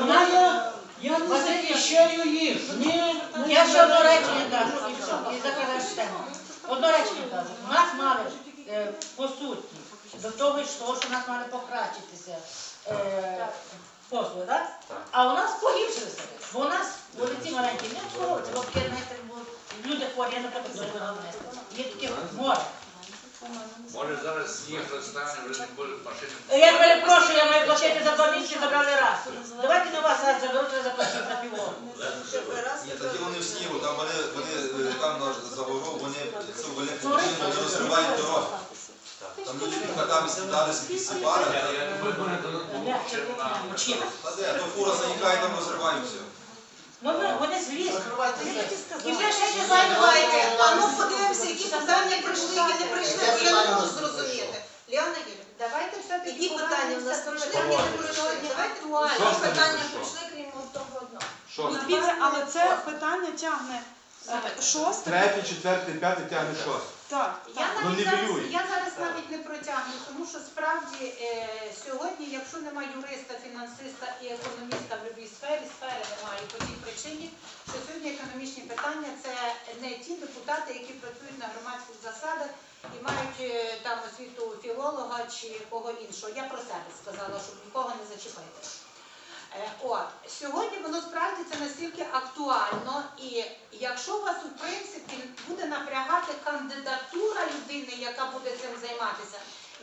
Вона я, я не захищаю їх. Ні, Я ще одне речення кажу, і все, і завершимо. Одне речення кажу. У нас мали, е, по суті, до того що у нас мали покращитися е, послуги, так? А у нас погіршилися. Бо у нас вулиці маленькі, не обслуговуються, бо люди хворі, я, зробила внести. Є таке море. Може зараз сніг розтане, вже не буде машини. Я перепрошую, я маю платити за два місяці, забрали раз. Давайте на вас раз заберу, треба заплатити за півроку. Ні, тоді вони в снігу, там вони, вони е, там на загору, вони цю велику машину, вони розривають дорогу. Там люди катами сідалися, підсипали. Я, я дадуть чим Та де, то фура заїкає, там розривають все. Ну, вони злізли. І І вже ще не Давайте, а ну подивимося, які питання прийшли, які не прийшли, бо я можу зрозуміти. Ліана Юрівна, Давайте все-таки які питання в нас пройшли, які не? Давайте Що питання що? прийшли, крім того одного. Що? Дивіться, але це питання тягне шосте. Третій, четвертий, п'ятий тягне шостий. Так, Я так. Ну, навіть зараз, нівелює. я зараз навіть не протягну, тому що справді е, сьогодні, якщо немає юриста, фінансиста і економіста в будь-якій сфері, сфери немає по тій причині, що сьогодні економічні питання це не ті депутати, які працюють на громадських засадах і мають е, там освіту філолога чи кого іншого. Я про себе сказала, щоб нікого не зачепити. Е, От сьогодні воно справді це настільки актуально, і якщо вас у принципі буде напрягати кандидатура людини, яка буде цим займатися,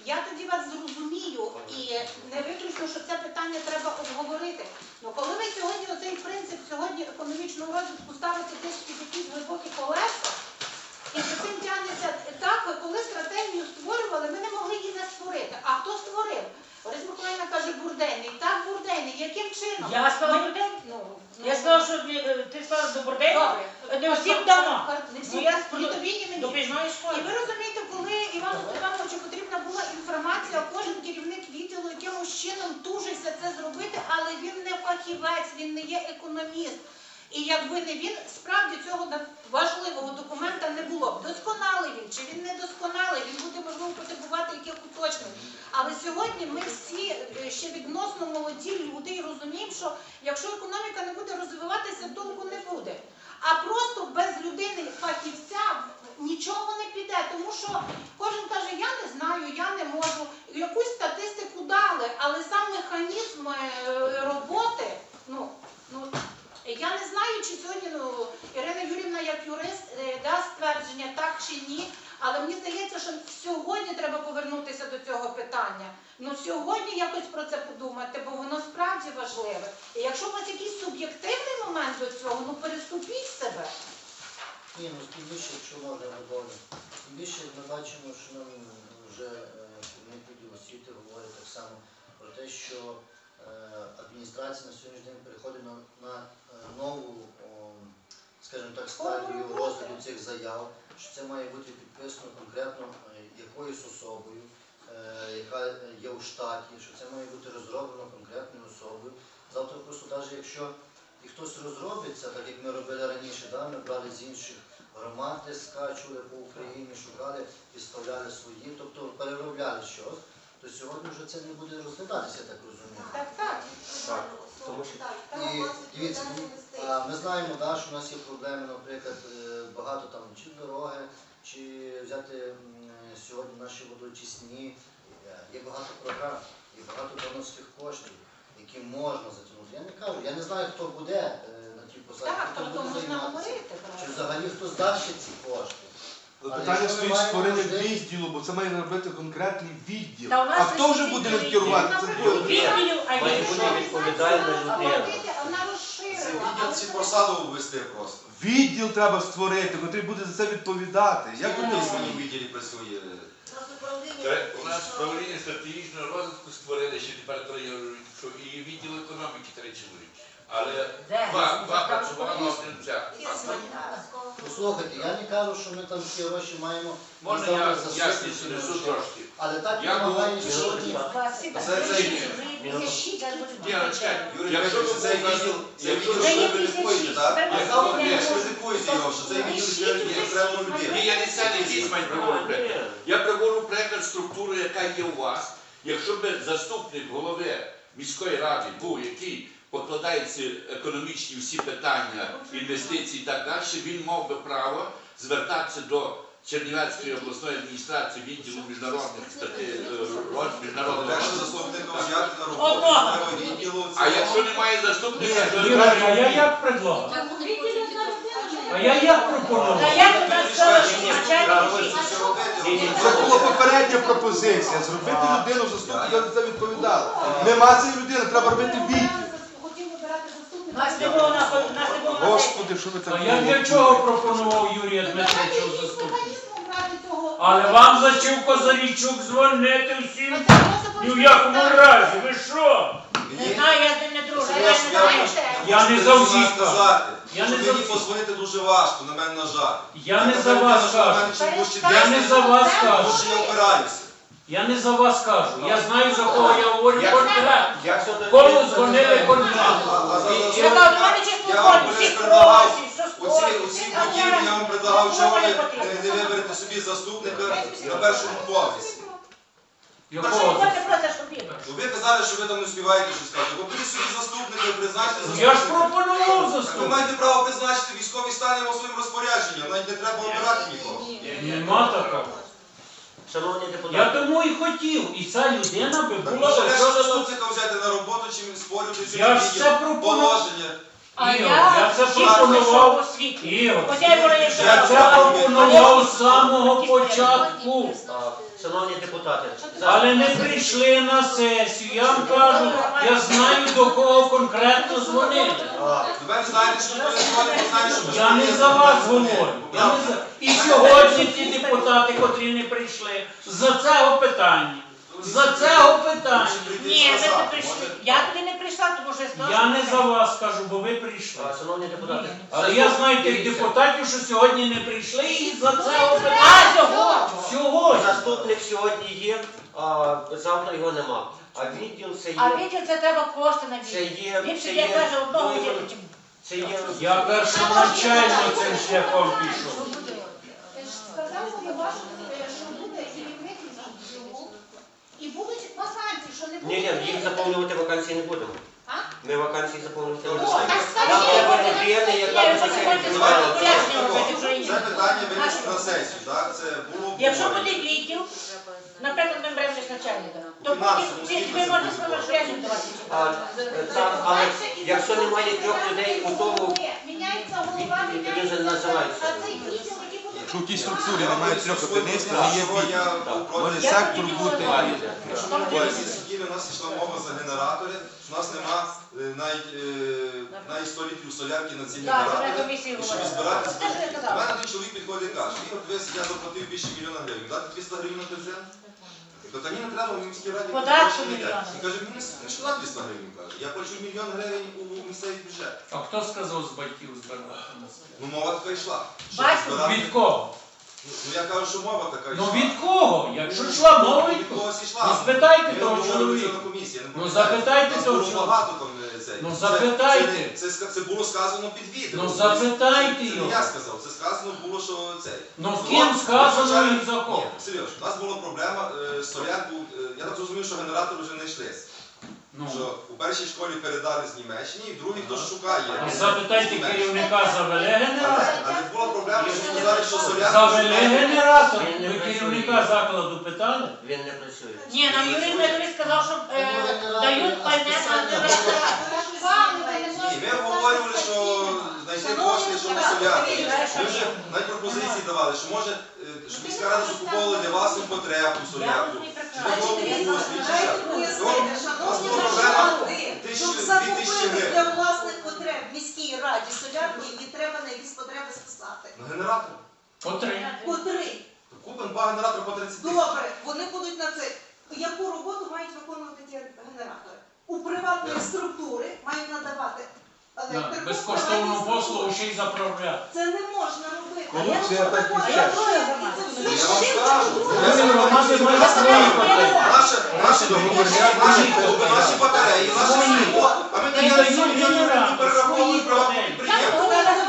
я тоді вас зрозумію і не виключно, що це питання треба обговорити. Ну коли ви сьогодні оцей принцип сьогодні економічного розвитку ставите десь під якісь глибокі колеса, і за цим тягнеться так, коли стратегію створювали, ми не могли її не створити. А хто створив? Борис Миколаївна каже бурденний. Яким чином? Я сказала людей? Ну, Я сказала, що е, ти сказала до борделю. Добре. Не всім дано. Не Ну, всім, я ні тобі, і мені. допіжної І ви розумієте, коли Івану Степановичу потрібна була інформація, кожен керівник відділу якимось чином тужився це зробити, але він не фахівець, він не є економіст. І якби не він, справді цього важливого документа не було б. Досконалий він чи він не досконалий, він буде можливо потребувати яких уточнень. Але сьогодні ми всі е, ще відносно молоді люди і розуміємо, що якщо економіка не буде розвиватися, толку не буде. А просто без людини фахівця нічого не піде, тому що кожен каже, я не знаю, я не можу. Якусь статистику дали, але сам механізм е, роботи, не чи сьогодні ну, Ірина Юрівна як юрист е, дасть ствердження так чи ні. Але мені здається, що сьогодні треба повернутися до цього питання. Ну сьогодні якось про це подумати, бо воно справді важливе. І якщо у вас якийсь суб'єктивний момент до цього, ну переступіть себе. Ні, ну тим більше, якщо можна додати. Тим більше ми бачимо, що нам вже керівник відділу освіти говорить так само про те, що адміністрація на сьогоднішній день переходить на, на е, нову, скажімо так, стадію розгляду цих заяв, що це має бути підписано конкретно е, якоюсь особою, е, яка є у штаті, що це має бути розроблено конкретною особою. Завтра просто навіть якщо і хтось розробиться, так як ми робили раніше, да? ми брали з інших громад, де скачували по Україні, шукали, підставляли свої, тобто переробляли щось, то сьогодні вже це не буде розглядатися, я так розумію. Так, так. Так, тому що І дивіться, ну, а, ми знаємо, да, що у нас є проблеми, наприклад, е, багато там чи дороги, чи взяти м, сьогодні наші водочисні, Е, є багато програм, є багато донорських коштів, які можна затягнути. Я не кажу, я не знаю, хто буде е, на тій посаді, Так, хто тобто буде можна займатися. говорити. Чи взагалі хто здав ще ці кошти? Питання стоїть створення відділу, бо це має робити конкретний відділ. Та у нас А хто вже буде є. керувати? Це Відділів, буде. а Має бути що? відповідальна людина. відділ ці посаду ввести просто. Відділ треба створити, який буде за це відповідати. Як вони в своїм відділі? Тре- У нас управління стратегічного розвитку створили ще тепер говорю, що і відділ економіки три чоловіки. Але два, два працювали один це. Послухайте, я не кажу, що ми там ці гроші маємо Можна я ясніше несу трошки? Але так Я вимагає був- сьогодні. Це цей Ні, ну, якщо ви цей був відділ, якщо ви що ви так? Тепер Ви критикуєте його, що цей відділ вже є окремо людина. Ні, я не це не дійсно маю приклад. Я приговорю приклад структури, яка є у вас, Якщо б заступник голови міської ради був, який покладається економічні всі питання, інвестиції і так далі, він мав би право звертатися до Чернівецької обласної адміністрації відділу міжнародних е, міжнародних. А якщо немає заступника, то а я як предлагав? А я як пропонував? Я Це була попередня пропозиція. Зробити людину заступника за це відповідала. Нема цієї людини, треба робити відділ. Хотів вибирати заступника. Нас не було на нас не було на. Господи, що ви так А я для чого пропонував Юрія Дмитровича заступника? Але вам зачив Козарічук дзвонити всім. Ні в якому разі, ви що? Не знаю, я з ним не дружу. Я не знаю. Я не за вас всіх сказати, Я не мені за всіх. позвонити дуже важко, на мене нажати. Я не за вас кажу. Я не за вас кажу. Тому що я опираюся. Я не за вас кажу. Я знаю, за кого я говорю конкретно. Кому дзвонили конкретно. Я вам предлагав, оці, оці а я вам предлагав, що ви не виберете собі заступника на першому поверсі. Якого? Ну, Ви казали, що ви там не співаєте щось сказати. Ви беріть собі заступника, призначте Я ж пропонував Так Ви маєте право призначити військовий стан у своєму розпорядженні, навіть не треба обирати нікого. Нема такого. Шановні Я депутати, тому і хотів. І ця людина би була Що не заступника взяти на роботу, чим спорювати Я ж це пропонував. положення. А я це пропонував. Ігор, вона є я це пропонував з самого початку. шановні депутати, Але не прийшли на сесію. Я вам кажу, я знаю до кого конкретно дзвонити. а, знаєте, що ви не знаєте, що Я не за вас говорю. Я не за... І сьогодні ті депутати, котрі не прийшли, за цього питання. За цього питання. Ні, ви не прийшли. Я туди не прийшла, тому що я сказала, Я що не за вас кажу, бо ви прийшли. а, шановні депутати, Але я знаю тих депутатів, що сьогодні не прийшли і за цього питання. А, сьогодні. Сьогодні. Заступник сьогодні є, а завтра його нема. А відділ це А є. відділ це треба кошти на Це відділ. є. Ліпше Це я є. каже одного ну, відділу, чим Це є. Я першоначально цим шляхом пішов. Сказав голова, що- що буде керівник відділу. І будуть вакансії, що не буде. Ні, ні, їх заповнювати вакансії не будемо. А? Ми вакансії заповнювати не О, будемо. Нам треба людина, яка Я буде це питання винести на сесію, так? Це було Якщо буде відділ, наприклад, ми беремо десь начальника, то ви можете буде своє розпорядження давати. А, е, але якщо немає трьох людей у тому, Міняється голова, міняється. вже називається. А цей відділ, який. Якщо в тій структурі немає трьох одиниць, то не є відділ. я Може сектор бути. У нас йшла мова за генератори, що у нас нема е, навіть, е, навіть 100 літрів солярки на ці генератори. І щоб збирати я До мене той чоловік підходить і каже, Ігор, дивись, я заплатив більше мільйона гривень, дати 200 гривень на бюджет? То та ні, не треба, в міській раді гроші не мільйона. Він каже, мені не шла 200 гривень, каже. Я плачу мільйон гривень у місцевий бюджет. А хто сказав з батьків збирати? Ну мова така йшла. Що збирати- Від кого? Ну ну, я кажу, що мова така Ну від кого? Якщо йшла мова від Від кого? когось йшла. Ну, спитайте того чоловіка. Ну, запитайте того було чоловіка. багато там е, цей. Ну, Це- запитайте. Це, це, це було сказано під відео. Ну, запитайте Це не я сказав, це сказано було, що цей. Ну, з ким сказано Звичайно, і за кого? Ні, у нас була проблема е, солярку, е, я так зрозумів, що генератор вже не йшлись. Ну, Що у першій школі передали з Німеччини, і в другій хтось шукає. а запитайте керівника завели Але, генератор. але була проблема, що сказали, що солярку Завели шукає. генератор. Він не Ви працює. керівника закладу питали? Він не працює. Ні, нам Юрій Дмитрович сказав, що е, дають пальне. Ні, ми обговорювали, що знайти кошти, що на солярку. Ми вже навіть пропозиції давали, що може, щоб міська рада закуповувала для власних потреб у Я солярку. шановні проблема щоб закупити для власних потреб в міській раді солярку, її треба на якісь потреби списати. На генератор. По три. По три. Купимо два генератори по 30 тисяч. Добре, вони будуть на це. Яку роботу мають виконувати ті генератори? У приватної структури мають надавати Да, електрику. Безкоштовну послугу ще й заправляти. Це не можна робити. Корупція так і я знаю, і це все Я вам громади свої потреби. Наші, наші, наші, наші клуби, наші батареї, наші Свої. А ми І даємо дають 7 перераховуємо свої підприємства.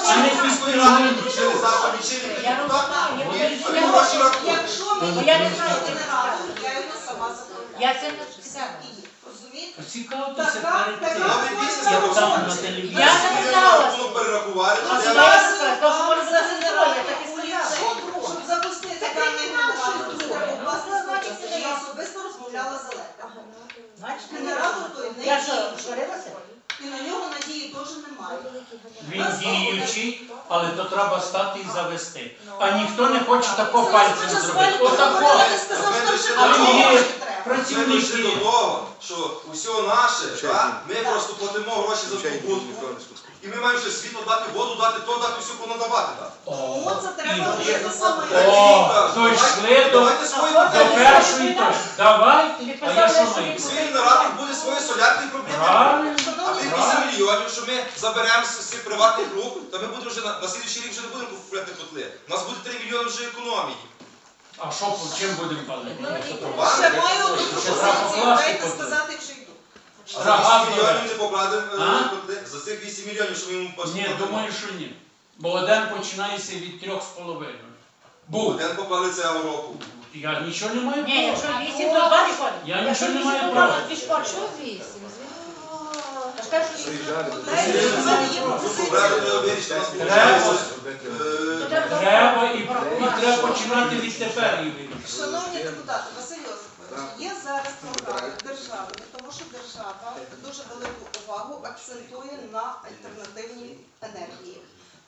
А не Міської ради включили завтра лічильник Я депутат, розумію, ні, гроші. Якщо я не не знаю, генератор, я його сама заправляю. Я це не є. Розумієте? Цікавтеся Така- перед така цим. Новий Як там на телевізорі. Я не знала. Рахунок А що я я- не знаю, то, що може бути застоя, так і сказала. Щоб запустити даний генератор, це треба власне значить, я особисто розмовляла з Генератор той не Я що, діючий. сварилася? І на нього надії теж немає. Він діючий, але то треба стати і завести. А ніхто не хоче такого пальцем зробити. Отако. А він є Ми дійшли до того, що усе наше, ми просто платимо гроші за ту будку. І ми маємо ще світло дати, воду дати, то дати, все понадавати. дати. Тому це треба робити саме. О, дійшли до, Давайте свої до проблеми. першої точки. Давайте, що? Свій генератор буде своє солярний проблеми. Правильно. А тих 8 мільйонів, що ми заберемо з цих приватних рук, то ми будемо вже на, на слідуючий рік вже не будемо купувати котли. У нас буде 3 мільйони вже економії. А що, по чим будемо палити? Ще маю одну пропозицію, дайте сказати, якщо йду. За 8 мільйонів не покладемо е, А? За цих 8 мільйонів, що ми йому Ні, думаю, що ні. Бо один починається від трьох з половиною. Був. Один поклали цього року. Я нічого не маю Ні, права. якщо вісім, то два не ходить. Я нічого не маю права. Що вісім? Та треба і, треба починати від тепер її. Шановні депутати, Василь Йосипович, є зараз програми державні, тому що держава дуже велику увагу акцентує на альтернативній енергії.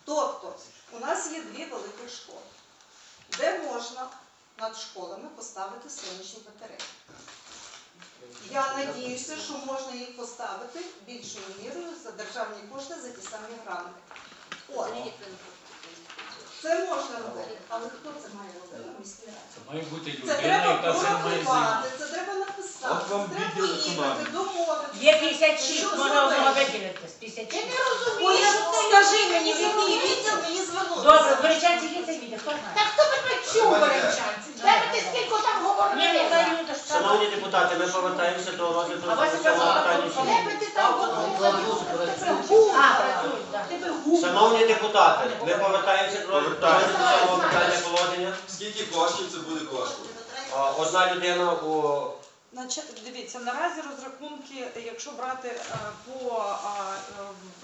Тобто, у нас є дві великі школи, де можна над школами поставити сонячні батареї. Я надіюся, що можна їх поставити більшою мірою за державні кошти за ті самі гранти. От. Це можна робити, але хто це має робити в міській раді? Це має бути Це людина, треба яка прорахувати, це треба написати, От вам це треба відділ поїхати, домовитися. Є 56, Що можна одного зробити? виділити з 56. Ой, я- скажи мені, в який відділ мені звернутися. Добре, в Горячанці є цей відео, хто знає? Так хто би чув горячанці? Де ви ти скільки там Ні, говорили? не знаю, то ж там. Шановні депутати, ми повертаємося до розгляду цього питання. Шановні депутати, ми повертаємося до розгляду цього питання положення. Скільки коштів це буде коштувати? Одна людина у дивіться, наразі розрахунки, якщо брати е, по е,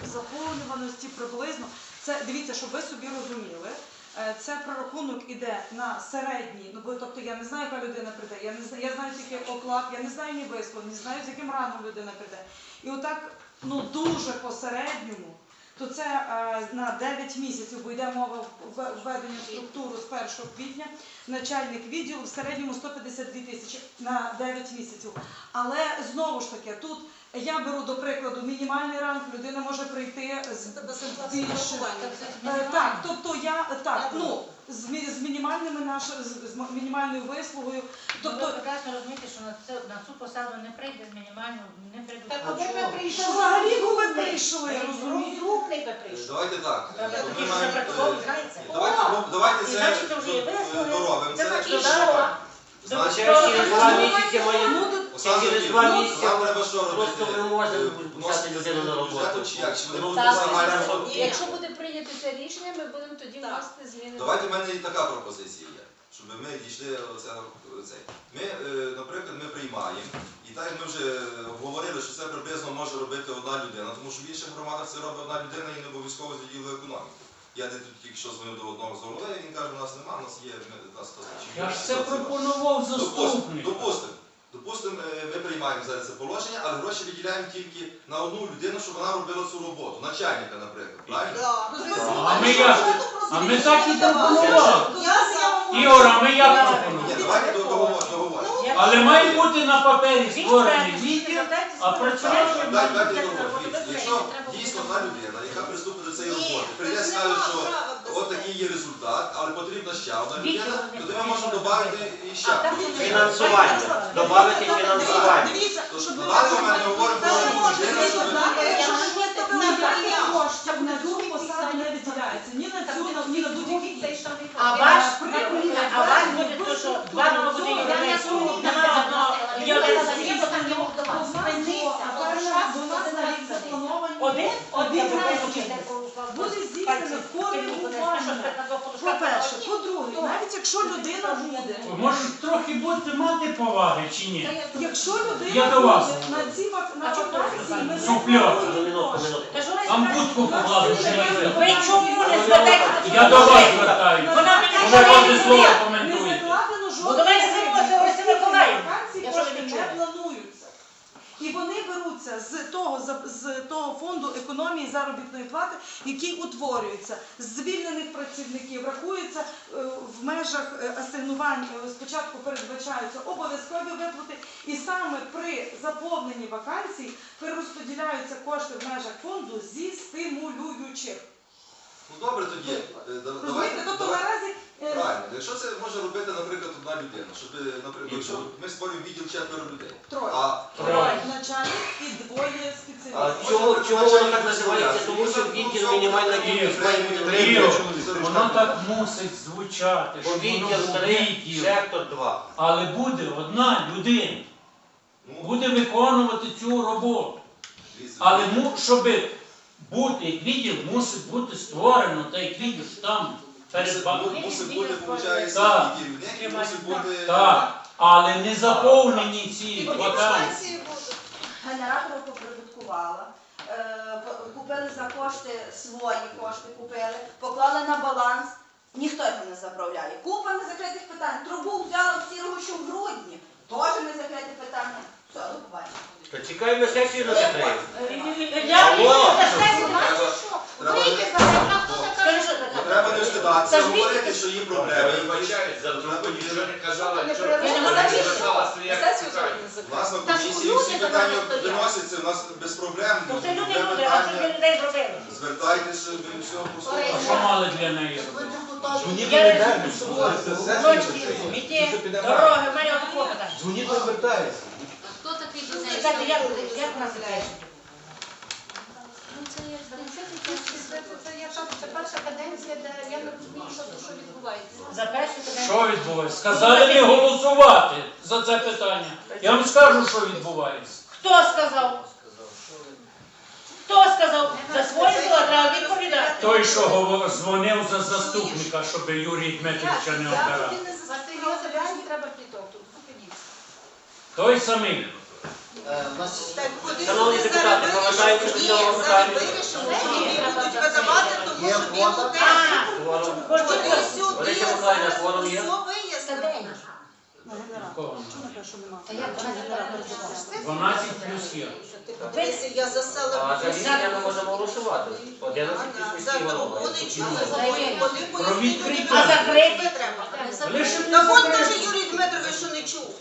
е, заповнюваності приблизно, це дивіться, щоб ви собі розуміли. Е, Це прорахунок іде на середній, ну бо тобто я не знаю, яка людина прийде. Я не знаю, я знаю тільки оклад, я не знаю ні вислов, не знаю, з яким раном людина прийде. І отак, ну дуже по середньому, то це е, на 9 місяців, бо йде мова введення в структуру з 1 квітня начальник відділу в середньому 152 тисячі на 9 місяців. Але знову ж таки, тут я беру до прикладу мінімальний ранг, людина може прийти з більше. Е, Так, тобто я так, ну з, мі- з мінімальними наш з, з мінімальною вислугою. Тобто Тобто прекрасно розумієте, що на цю, на цю посаду не прийде з мінімальною, не прийде. Так куди ви прийшли? взагалі ви прийшли, розумієте? Розумний ви прийшли. Давайте так. Ми тоді, що маємо, запрацьовував, е, знаєте. Давайте, ну, давайте І це значить, це вже є е, доробимо. Це Це значить, значить, що значить, ще через два місяці Ну, Оксана через Сергіївна, два нам треба що робити? просто не можна вносити людину на зміни до роботу. бюджету чи як? Чи вони Ну, будуть так, загально? Якщо буде прийнято це рішення, ми будемо тоді вносити зміни. Давайте в мене і така пропозиція є, щоб ми дійшли оцього цей. Ми, е, наприклад, ми приймаємо, і так ми вже говорили, що це приблизно може робити одна людина, тому що в інших громадах це робить одна людина і не обов'язково з відділу економіки. Я не тут тільки що дзвонив до одного з голови, він каже, у нас нема, у нас є ми- нас хто Я ж це пропонував Допустимо, заступник. допустимо, допустимо, е, ми приймаємо зараз це положення, але гроші виділяємо тільки на одну людину, щоб вона робила цю роботу. Начальника, наприклад. Правильно? А ми як? А ми так і пропонували. Ігор, а ми як Ні, пропонували? давайте до- договор- договоримо. Але має бути на папері створений відділ, а працювати звертайтеся. Дай- Дайте договор. Дивіться, Якщо дійсно та людина, яка приступить до цієї роботи, прийде ж скаже, що от такий є результат, але потрібна ще одна людина, туди тоді ми можемо додати і ще. Фінансування. Добавити фінансування. Тож на ви даний момент ми говоримо про людину, бути щоб виділяється. Ні на цю, ні на будь-які. А ваш, а ваш буде то, що два буде європейського, нема одного, я До нас на рік заплановані один, Один? я що Буде здійснено коригування. По-перше, по-друге, навіть якщо людина буде, Може трохи будете мати поваги чи ні? якщо людина буде на ці вак- минутку. Там будку покладу. Ви чому не звертаєтеся Я до вас Вона звертаюся. мені Вже кожне слово ні». Не коментуєте. Бо до мене жодних звернулася Орися Миколаївна. Вакансії Я що кошти не не чула. плануються. І вони беруться з того, з того фонду економії заробітної плати, який утворюється. З звільнених працівників рахується е, в межах е, асигнувань. е, Спочатку передбачаються обов'язкові виплати, і саме при заповненні вакансій перерозподіляються кошти в межах фонду зі стимулюючих. Ну добре тоді. Розумієте? Тобто наразі Правильно, якщо це може робити, наприклад, одна людина, щоб, наприклад, якщо ми створюємо відділ четверо людей. троє. А Троє. Начальник і двоє А спеціалістів. чому, чому воно так називається? Тому що відділ мінімальна кількість має бути Три Ігор. Воно так мусить звучати, Бо відділ воно три, відділ. сектор. Але буде одна людина, ну, буде виконувати цю роботу. дивіться, Але щоб бути як відділ, мусить бути створено та як відділ що там мусить, перед мусить бути, виходить, Так. і керівник, і мусить бути... Так, але не заповнені ці вакансії. Генератор поприбуткувала. Е, Купили за кошти свої кошти, купили, поклали на баланс, ніхто його не заправляє. Купа незакритих питань. Трубу взяла в сірого, що в грудні. Теж незакрите питання. До. То чекаємо сесію на що? Ну, таке? Треба. Не встидатися, говорити, що є проблеми. За не казала, не Сесію не У нас на комісії всі питання виносяться, у нас без проблем. То це люди люди, а що питання, для людей зробили? Звертайтеся, ми все А що мали для неї? Дзвоніть на Ночки, сміття, дороги, в мене питання. Дзвоніть не Чекайте, як, як у нас це? Ну, це перша каденція, де я не розумію, що, що відбувається. За перший каденцію. Що відбувається? Сказали не голосувати за це питання. Я вам скажу, що відбувається. Хто сказав? Хто сказав? За свої слова треба відповідати. Той, що говор- дзвонив за заступника, щоб Юрій Дмитровича не обирав. Василь Йосипович, треба пліток тут. Зупиніться. Той самий. У нас Так, куди Шановні сюди зараз повертаємося вирішили? Ні, зараз вирішили, що її будуть видавати, тому Є що він квота? один. Форум. Вони Олеся сюди Миколаївна, зараз форум є? Та як вона 12 плюс є. Дивіться, я заселила. А за рішення ми можемо голосувати. 11 плюс міський голова. вони чули, вони вони Про пояснили, відкриття. А закрити? треба. Лише Так от каже Юрій Дмитрович, що не чув.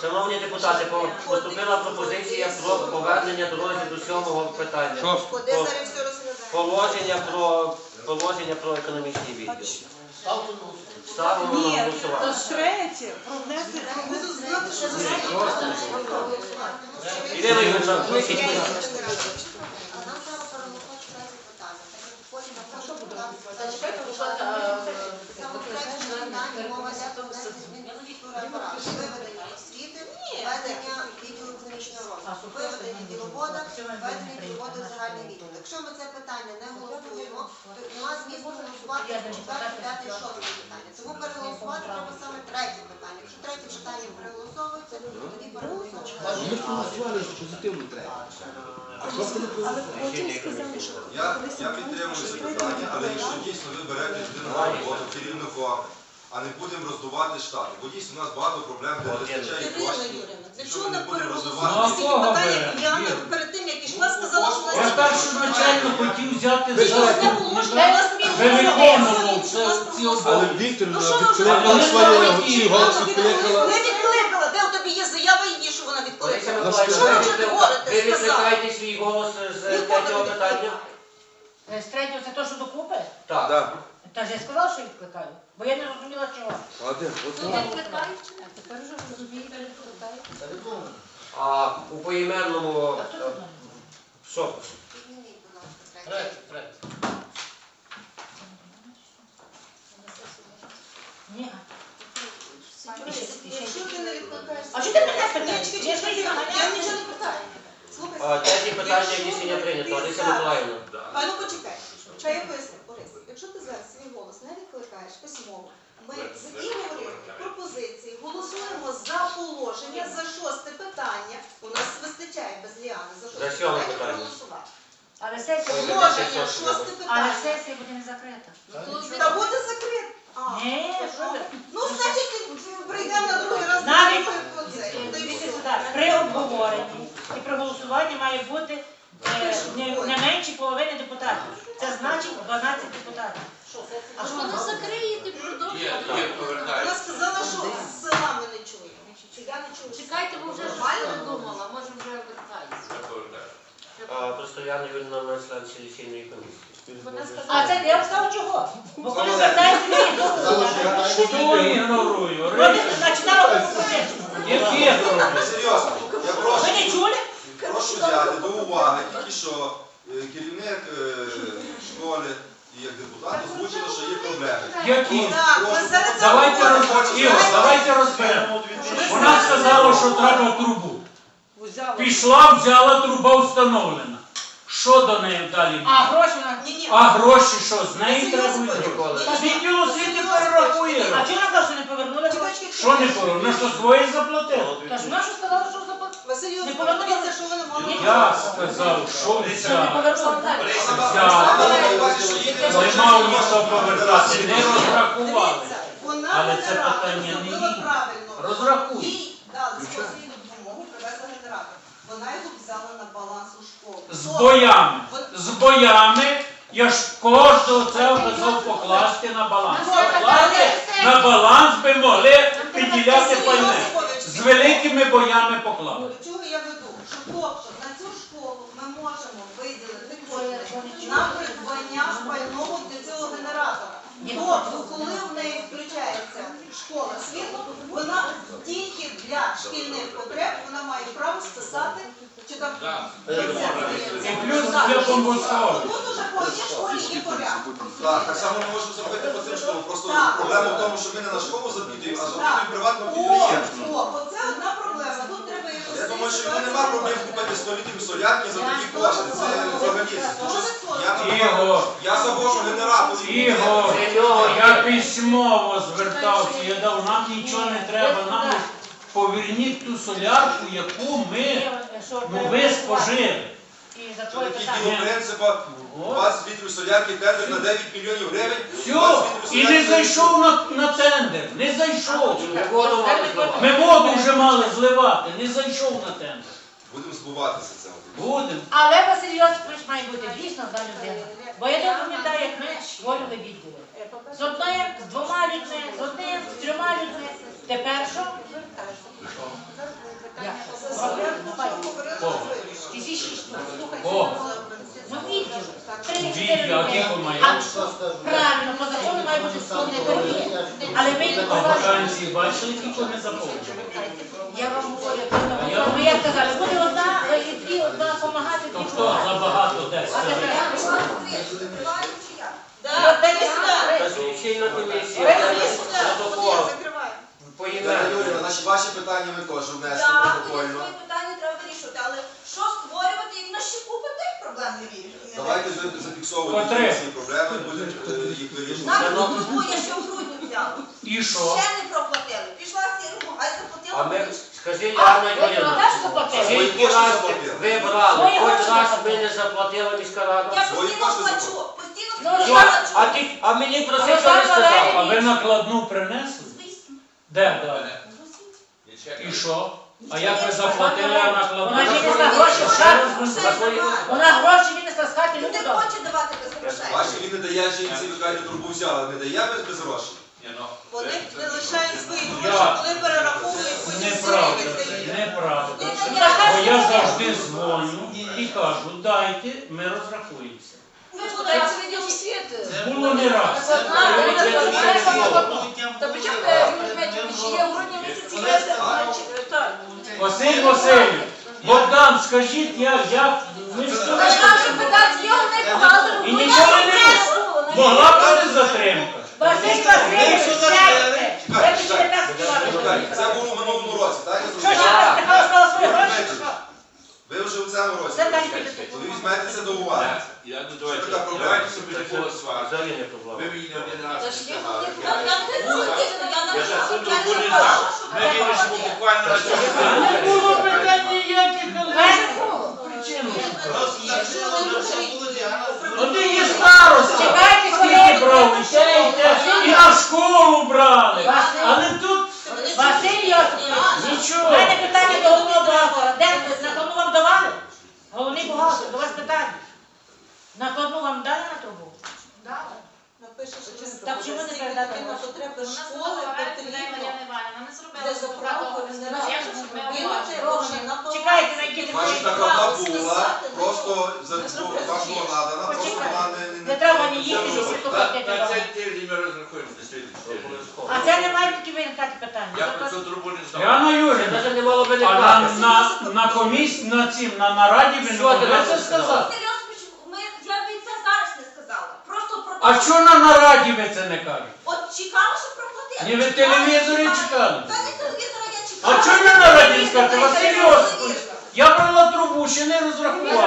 Шановні депутати, по- поступила пропозиція про повернення до розгляду сьомого питання. Зараз все розглядає? Положення про положення про економічний відділ. ставте на голосування. Ставимо на Ні, голосування. третє, про внесення Буду знати, що це Ірина Ігорівна, включіть. Я будь їх ласка. не знаю. А нам розвитку, виведення діловода, ведення діловода в загальний відділ. Якщо ми це питання не голосуємо, то нема змісту голосувати четверте, п'яте і шосте питання. Тому переголосувати треба саме третє питання. Якщо третє питання переголосовується, тоді переголосовується. Ми ж голосували за позитивну третю. Що сказали, що Я, підтримую це питання, але якщо дійсно ви берете людину на роботу керівником, а не будемо роздувати штати, бо дійсно у нас багато проблем, де не вистачає коштів. Для Що чого не так будемо переголосувати? розвивати? Стільки Ну, а кого питання, беремо? Яна Ір? перед тим, як ішла, сказала, що Я вона першоначально хотів взяти за не положили, у вас Ви виконував це ці Але обов'язки. Вікторівна Ну, що ви відкликала вже оці голос відкликала. Не відкликала, де у тебе є заява її, що вона Олеся відкликала? Миколаївна, Що ви вже говорите, ви відкликаєте свій голос з Нікого третього не питання? відкликала. З третього це то, що докупи? Так. Так. Та ж я сказала, що відкликаю, бо я не зрозуміла чого. А де? От Ну, вона. відкликають, а тепер вже розумієте. Це. А у поіменному А хто е, тут що? Підніміть, будь ласка, третє. Ні. Якщо ти не. А чого ти мене питаєш? чекай, Я ж чекай, не знаю. Я нічого не питаю. Слухай, питання, які сьогодні прийнято. Олеся Миколаївна. А ну почекай. Чай я поясню, Борис. Якщо ти зараз відкликаєш письмово, ми які говорили пропозиції, голосуємо за положення за шосте питання. У нас вистачає без ліани за шосте За сьоме питання питання. проголосувати. Але сесія буде Положення, шосте але питання. сесія буде не закрита. Та буде закрит. А, Ні, то що ви? Ну, значить, прийдемо на другий раз. Навіть- на цей. Дивіться сюди, при обговоренні і при голосуванні має бути е, не, не менше половини депутатів. Це значить 12 депутатів. А що ви закриєте, продовжуєте? Вона сказала, що з села ми не чуємо. Чи я не чую? Чекайте, бо вже Нормально? придумала, може вже вертається. Повертається. А, Просто Яна Юрійовна на член селекційної комісії. А це я скажу чого? Бо коли звертаєтеся мені до Хто ігнорую? Гроші? Ну, Серйозно, я прошу. Ви не чули? Прошу взяти до уваги тільки що е, керівник е, школи і як депутат озвучили, що є проблеми. Які? Давайте обговоримо. давайте розберемо. Вона сказала, що треба трубу. Пішла, взяла, труба встановлена. Що до неї далі? А гроші на Ні-ні. А гроші що, з неї треба витрати? Відділ освіти перерахує. А чого на касу не повернули? Чекай, Що не пору? На що свої заплатили? Та ж наша сказала, що заплатили. Василь Не повернули? дивіться, що ви не мали. Я сказав, що не взяв. повернули? Не мав ніхто повертати, не розрахували. Вона Але це питання не їй. правильно. Розрахуй. Їй дали Вона його взяла на баланс у школу. З боями. З боями я ж кожного це казав покласти на баланс. Покласти на баланс би могли підділяти Василь пальне. З великими боями поклали. До чого я веду? Що тобто на цю школу ми можемо виділити кошти на придбання пального для цього генератора. Тобто, коли в неї включається школа світу, вона тільки для шкільних потреб вона має право списати чи там І плюс для бомбосховища. Тут уже по одній школі є порядок. Так, так само ми можемо зробити по цим школам. Просто Так. проблема в тому, що ми не на школу запитуємо, а запитуємо приватному О, о, оце одна проблема. Тут Я думаю, що йому нема проблем купити 100 літрів солярки за такі кошти. Це взагалі. Я, Ігор. я завожу генератор. Ігор, я письмово звертався, я дав, нам нічого не треба, нам лиш поверніть ту солярку, яку ми, ну ви спожили. І за Це твоє питання. діло принципа 20 літрів солярки тендер на 9 мільйонів гривень. Все, 20 літрів і не солярки- зайшов на, на тендер, не зайшов. Ми воду. Ми воду вже мали зливати, не зайшов на тендер. Будемо збуватися це. Будемо. Але Василь Йосипович має бути дійсно за людина. Бо я не пам'ятаю, як ми створювали відділи. З одним, з двома людьми, з одним, з трьома людьми. Тепер що? Правильно, по закону має бути секретарі. Але ми побачили. вакансії бачили, скільки ми заповнили? Я вам говорю, як казали, буде одна е, і дві, одна допомагати, дві хто допомагати. забагато десь? А тепер? Да, дай сюди. Та селекційна комісія. Дай сюди. Протокол. От я закриваю. По Дар'я імену. Юріївна, значить ваші питання ми теж внесли Так, протокольно. свої питання треба вирішувати, але що створювати, як на ще купа тих проблем не вирішуємо. Давайте за- зафіксовувати ці проблеми, будемо е, їх вирішувати. Нам трубу я ще в грудні взяла. І що? Ще не проплатили. Пішла в фірму, а й заплатила. А ми, більше. скажи, А, Яна ви Юрійовна, теж заплатили? скільки раз ви брали, Свої хоч гроші раз заплатили. ми не заплатила міська рада? Я Свої постійно кошти плачу, заплатили. постійно Ну, Що? плачу. А, ти, а мені про це що не сказав? А ви накладну принесли? Де дали? І що? А як ви заплатили, а? Вона ж не гроші в Вона гроші винесла з хати, люди хочуть давати без грошей. Бачите, він не дає жінці, ви кажете, трубу взяла, не дає без, без грошей. Вони не лишають свої гроші, коли перераховують потім Неправда, неправда. Ну, Бо я завжди дзвоню і кажу, дайте, ми розрахуємося. Ми ж подивимося відділ освіти. Було не раз. Є в грудні місяці є так. Василь Васильович, Богдан, скажіть, я, як, ми ж погано. І нічого не було. Могла бути затримка. Василь Васильович, сядьте. Ви Чекайте, ще не так сказали. чекайте. Це було в минулому році, так? Я Що ж зрозумів? ви така стала свої гроші? що? Ви вже у цьому році візьмете це до уваги. Я ну давайте, Що така проблема? не було сварки. Взагалі не Ви мені не один раз не сказали. Я- не за не не знав. Ми вирішимо буквально на цьому Не було питань ніяких, але причину. Ну ти є староста. Чекайте, Скільки? І. І на школу брали. Але тут Василь Йосипович, у нічого. мене питання до головного бухгалтера. Де ви накладну вам давали? Головний бухгалтер, до вас питання. Накладну вам дали на трубу? Напише, що Так чому не передати на потреби школи потрібно для заправки генератора. Чекайте, на які ти накладна була, просто за вам надана, просто вона не... Не треба ні їсти, ні світофорти. На цей тиждень ми розрахуємо на слідчий тиждень. Обов'язково. А це не мають такі виникати питання. Я про цю трубу не знав. Яна Це навіть не мало би а на, на, на комісії, на цім, на нараді ви Що ти це сказала? сказати? Серйозно, ми, я від це зараз не сказала. Просто про А чого на нараді ви це не кажете? От чекала, що проплатити. Ні, ви в телевізорі чекали. Та не телевізора я чекала. А чого не на нараді сказати? Василь Йосипович, я брала трубу, ще не телевізор.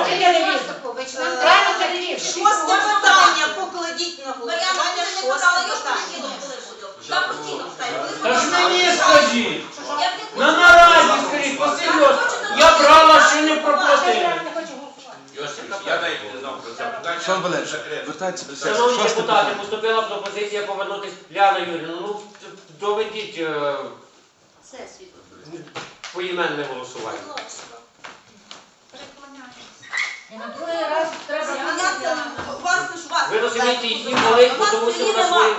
Шосте питання покладіть на голосування. Шосте питання. постійно. Та ж мені скажіть. На нараді скажіть, Василь Йосипович, я брала, ще не проплатила. Йосипович, я навіть не знав Сон Валерійович, вертайтеся до сесії. Шановні депутати, поступила пропозиція повернутися. Ляна Юрівна, ну доведіть е, світло. поіменне голосування. І на другий раз треба... Ви розумієте, її болить, бо тому що вона свої.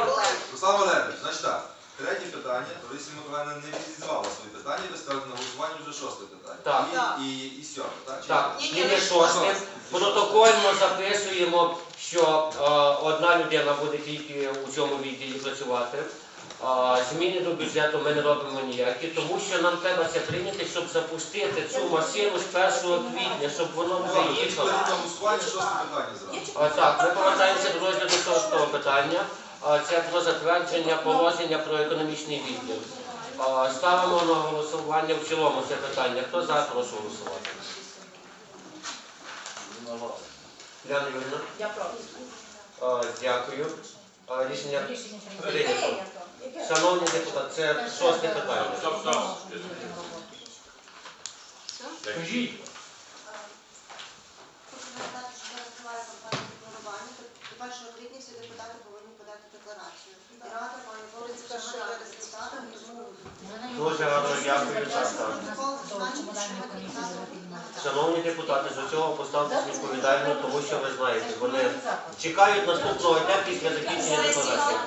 Руслан Валерійович, значить так. Третє питання, Лариса Миколаївна не відізвала свої питання, ви ставите на голосування вже шосте питання. Так. І, і, і сьоме, так? Чи Так, як? і не шосте. Протокольно записуємо, що е, одна людина буде тільки у цьому відділі працювати. А, зміни до бюджету ми не робимо ніякі, тому що нам треба це прийняти, щоб запустити цю машину з 1 квітня, щоб воно Ладно, тоді їхало. кладіть на голосування шосте питання зразу. А, Так, ми повертаємося до розгляду шостого питання. Це про затвердження положення про економічний відділ. Ставимо на голосування в цілому це питання. Хто за, прошу голосувати. Яна Юрійовна? Я проти. Дякую. Рішення прийнято. Шановні депутати, це шосте питання. Стоп, стоп. Кажіть. Хочу нагадати, що зараз триває кампанія декларування. До 1 квітня всі депутати повинні подати декларацію. І рада має вводити першого результати, тому Дуже гарно дякую за це. Шановні депутати, з цього поставтесь відповідально, тому що ви знаєте, вони чекають наступного дня після закінчення декларації.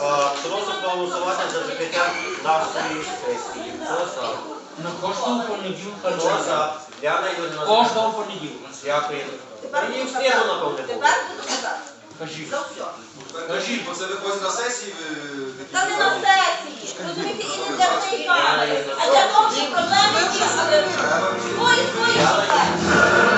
А, Прошу проголосувати за закриття нашої сесії. Хто за? На кожного понеділка. Хто за? Яна Юрійовна. Кожного понеділка. Дякую. Мені в напевне, було. Тепер буду казати. Кажіть. За все. Ну, кажіть, бо це виходить на сесії. Та не на сесії, розумієте, і не для моєї камери, а для того, щоб проблеми вирішили. твої, твої проблеми.